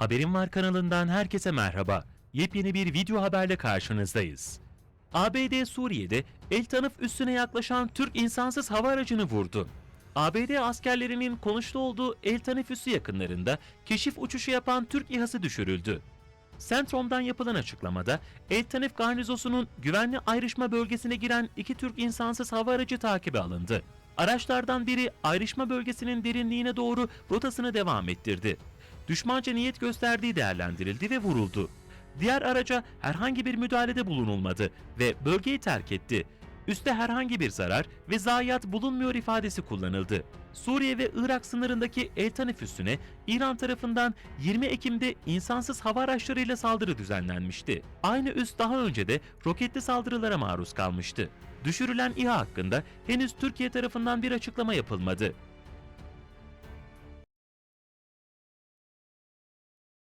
Haberim Var kanalından herkese merhaba. Yepyeni bir video haberle karşınızdayız. ABD Suriye'de El Tanif üssüne yaklaşan Türk insansız hava aracını vurdu. ABD askerlerinin konuşlu olduğu El Tanif üssü yakınlarında keşif uçuşu yapan Türk İHA'sı düşürüldü. Centrom'dan yapılan açıklamada El Tanif Garnizosu'nun güvenli ayrışma bölgesine giren iki Türk insansız hava aracı takibe alındı. Araçlardan biri ayrışma bölgesinin derinliğine doğru rotasını devam ettirdi. Düşmanca niyet gösterdiği değerlendirildi ve vuruldu. Diğer araca herhangi bir müdahalede bulunulmadı ve bölgeyi terk etti. Üste herhangi bir zarar ve zayiat bulunmuyor ifadesi kullanıldı. Suriye ve Irak sınırındaki El üssüne İran tarafından 20 Ekim'de insansız hava araçlarıyla saldırı düzenlenmişti. Aynı üs daha önce de roketli saldırılara maruz kalmıştı. Düşürülen İHA hakkında henüz Türkiye tarafından bir açıklama yapılmadı.